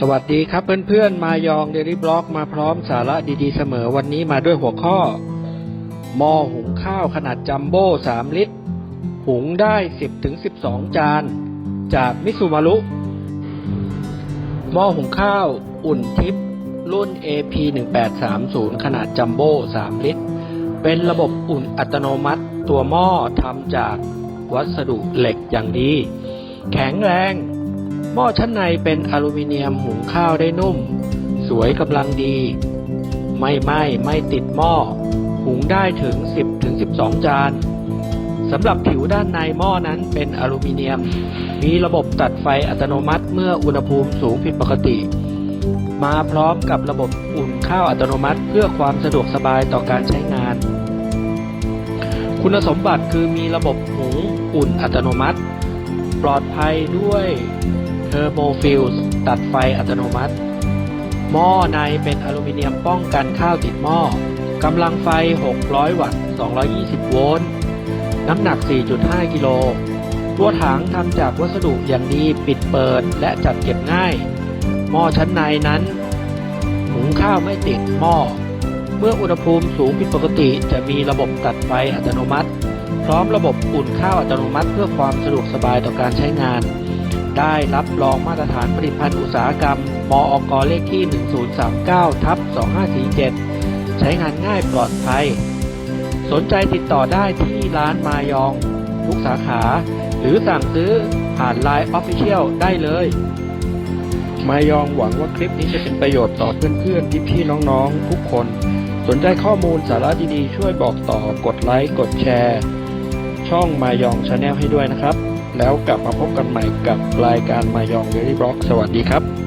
สวัสดีครับเพื่อนๆ มายองเดลิบล็อกมาพร้อมสาระดีๆเสมอวันนี้มาด้วยหัวข้อหม้อหุงข้าวขนาดจัมโบ้3ลิตร หุงได้ 10-12 จาน จากมิสุมารุหม้อหุงข้าวอุ่นทิพย์รุ่น AP 1830ขนาดจัมโบ้3ลิตร เป็นระบบอุ่นอัตโนมัติ ตัวหม้อทำจากวัสดุเหล็กอย่างดี แข็งแรง หม้อชั้นในเป็นอลูมิเนียมหุงข้าวได้นุ่ม สวยกำลังดี ไม่ไหม้ไม่ติดหม้อ หุงได้ถึง 10ถึง12 จานสำหรับผิวด้านในหม้อนั้นเป็นอลูมิเนียม มีระบบตัดไฟอัตโนมัติเมื่ออุณหภูมิสูงผิดปกติ มาพร้อมกับระบบอุ่นข้าวอัตโนมัติเพื่อความสะดวกสบายต่อการใช้งาน คุณสมบัติคือมีระบบหุงอุ่นอัตโนมัติ ปลอดภัยด้วย ทอร์โ f ฟิลตัดไฟอัตโนมัติ หม้อในเป็นอลูมิเนียมป้องกันข้าวติดหม้อกำลังไฟ 600 วัตต์ 220 โวลต์ น้ำหนัก 4.5 กิโล ตัวถังทำจากวัสดุอย่างดีปิดเปิดและจัดเก็บง่าย หม้อชั้นในนั้น หุงข้าวไม่ติดหม้อ เมื่ออุณหภูมิสูงผิดปกติจะมีระบบตัดไฟอัตโนมัติ พร้อมระบบอุ่นข้าวอัตโนมัติเพื่อความสะดวกสบายต่อการใช้งาน ได้รับรองมาตรฐานผลิตภัณฑ์อุตสาหกรรม มอกเลขที่ 1039ทับ2547 ใช้งานง่ายปลอดภัย สนใจติดต่อได้ที่ร้านมายอง ทุกสาขา หรือสั่งซื้อผ่าน Line Official ได้เลย มายองหวังว่าคลิปนี้จะเป็นประโยชน์ต่อเพื่อนๆ พี่ๆ น้องๆ ทุกคน สนใจข้อมูลสาระดีๆ ช่วยบอกต่อกดไลค์ กดแชร์ ช่องมายองชาแนลให้ด้วยนะครับ แล้วกลับมาพบกันใหม่กับรายการมายองเวลี่บล็อกสวัสดีครับ